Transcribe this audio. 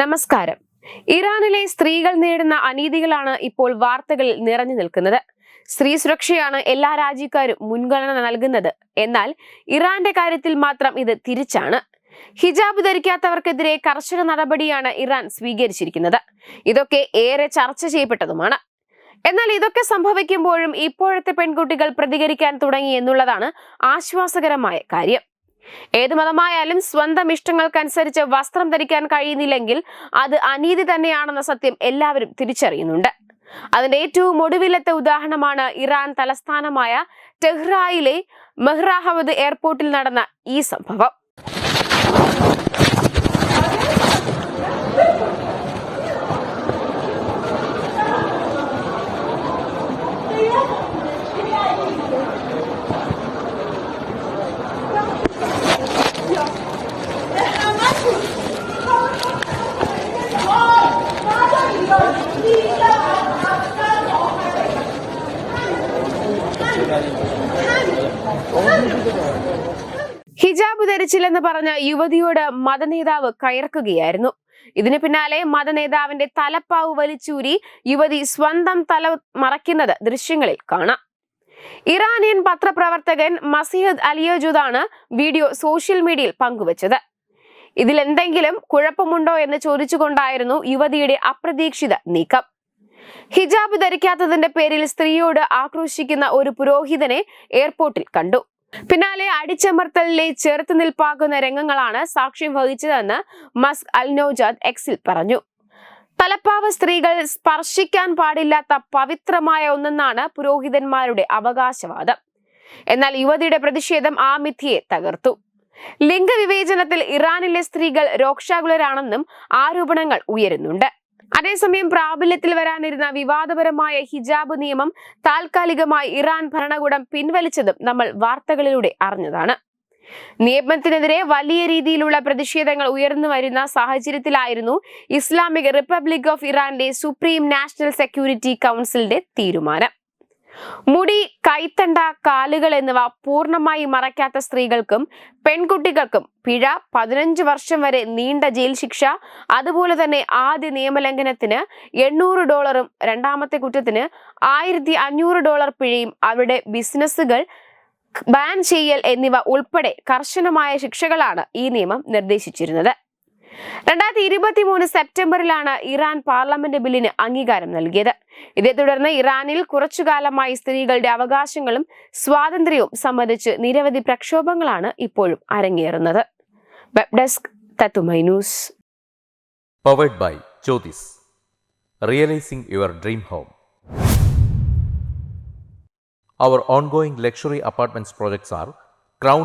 നമസ്കാരം. ഇറാനിലെ സ്ത്രീകൾ നേരിടുന്ന അനീതികളാണ് ഇപ്പോൾ വാർത്തകളിൽ നിറഞ്ഞു നിൽക്കുന്നത്. സ്ത്രീ സുരക്ഷയാണ് എല്ലാ രാജ്യക്കാരും മുൻഗണന നൽകുന്നത്. എന്നാൽ ഇറാന്റെ കാര്യത്തിൽ മാത്രം ഇത് തിരിച്ചാണ്. ഹിജാബ് ധരിക്കാത്തവർക്കെതിരെ കർശന നടപടിയാണ് ഇറാൻ സ്വീകരിച്ചിരിക്കുന്നത്. ഇതൊക്കെ ഏറെ ചർച്ച ചെയ്യപ്പെട്ടതുമാണ്. എന്നാൽ ഇതൊക്കെ സംഭവിക്കുമ്പോഴും ഇപ്പോഴത്തെ പെൺകുട്ടികൾ പ്രതികരിക്കാൻ തുടങ്ങി എന്നുള്ളതാണ് ആശ്വാസകരമായ കാര്യം. ഏത് മതമായാലും സ്വന്തം ഇഷ്ടങ്ങൾക്കനുസരിച്ച് വസ്ത്രം ധരിക്കാൻ കഴിയുന്നില്ലെങ്കിൽ അത് അനീതി തന്നെയാണെന്ന സത്യം എല്ലാവരും തിരിച്ചറിയുന്നുണ്ട്. അതിന്റെ ഏറ്റവും ഒടുവിലത്തെ ഉദാഹരണമാണ് ഇറാൻ തലസ്ഥാനമായ ടെഹ്റായിലെ മെഹ്റാഹമദ് എയർപോർട്ടിൽ നടന്ന ഈ സംഭവം. ഹിജാബ് ധരിച്ചില്ലെന്ന് പറഞ്ഞ യുവതിയോട് മതനേതാവ് കയർക്കുകയായിരുന്നു. ഇതിനു പിന്നാലെ മതനേതാവിന്റെ തലപ്പാവ് വലിച്ചൂരി യുവതി സ്വന്തം തല മറയ്ക്കുന്നത് ദൃശ്യങ്ങളിൽ കാണാം. ഇറാനിയൻ പത്രപ്രവർത്തകൻ മസീഹദ് അലിയോജുദാണ് വീഡിയോ സോഷ്യൽ മീഡിയയിൽ പങ്കുവച്ചത്. ഇതിലെന്തെങ്കിലും കുഴപ്പമുണ്ടോ എന്ന് ചോദിച്ചുകൊണ്ടായിരുന്നു യുവതിയുടെ അപ്രതീക്ഷിത നീക്കം. ഹിജാബ് ധരിക്കാത്തതിന്റെ പേരിൽ സ്ത്രീയോട് ആക്രോശിക്കുന്ന ഒരു പുരോഹിതനെ എയർപോർട്ടിൽ കണ്ടു. പിന്നാലെ അടിച്ചമർത്തലിലെ ചെറുത്തുനിൽപ്പാക്കുന്ന രംഗങ്ങളാണ് സാക്ഷ്യം വഹിച്ചതെന്ന് മസ്ക് അൽ നൌജാദ് എക്സിൽ പറഞ്ഞു. തലപ്പാവ് സ്ത്രീകൾ സ്പർശിക്കാൻ പാടില്ലാത്ത പവിത്രമായ ഒന്നെന്നാണ് പുരോഹിതന്മാരുടെ അവകാശവാദം. എന്നാൽ യുവതിയുടെ പ്രതിഷേധം ആ മിഥിയെ തകർത്തു. ലിംഗവിവേചനത്തിൽ ഇറാനിലെ സ്ത്രീകൾ രോക്ഷാകുലരാണെന്നും ആരോപണങ്ങൾ ഉയരുന്നുണ്ട്. അതേസമയം പ്രാബല്യത്തിൽ വരാനിരുന്ന വിവാദപരമായ ഹിജാബ് നിയമം താൽക്കാലികമായി ഇറാൻ ഭരണകൂടം പിൻവലിച്ചതും നമ്മൾ വാർത്തകളിലൂടെ അറിഞ്ഞതാണ്. നിയമത്തിനെതിരെ വലിയ രീതിയിലുള്ള പ്രതിഷേധങ്ങൾ ഉയർന്നു വരുന്ന സാഹചര്യത്തിലായിരുന്നു ഇസ്ലാമിക് റിപ്പബ്ലിക് ഓഫ് ഇറാന്റെ സുപ്രീം നാഷണൽ സെക്യൂരിറ്റി കൗൺസിലിന്റെ തീരുമാനം. മുടി കൈത്തണ്ട കാലുകൾ എന്നിവ പൂർണമായി മറയ്ക്കാത്ത സ്ത്രീകൾക്കും പെൺകുട്ടികൾക്കും പിഴ പതിനഞ്ച് വർഷം വരെ നീണ്ട ജയിൽ ശിക്ഷ. അതുപോലെ തന്നെ ആദ്യ നിയമലംഘനത്തിന് എണ്ണൂറ് ഡോളറും രണ്ടാമത്തെ കുറ്റത്തിന് ആയിരത്തി അഞ്ഞൂറ് ഡോളർ പിഴയും അവരുടെ ബിസിനസ്സുകൾ ബാൻ ചെയ്യൽ എന്നിവ ഉൾപ്പെടെ കർശനമായ ശിക്ഷകളാണ് ഈ നിയമം നിർദ്ദേശിച്ചിരുന്നത്. രണ്ടായിരത്തി ഇരുപത്തി മൂന്ന് സെപ്റ്റംബറിലാണ് ഇറാൻ പാർലമെന്റ് ബില്ലിന് അംഗീകാരം നൽകിയത്. ഇതേ തുടർന്ന് ഇറാനിൽ കുറച്ചുകാലമായി സ്ത്രീകളുടെ അവകാശങ്ങളും സ്വാതന്ത്ര്യവും സംബന്ധിച്ച് നിരവധി പ്രക്ഷോഭങ്ങളാണ് ഇപ്പോഴും അരങ്ങേറുന്നത്. വെബ് ഡെസ്ക് തത്തുമൈ news. Powered by Jyothis realising your dream home Our ongoing luxury apartments projects are Crown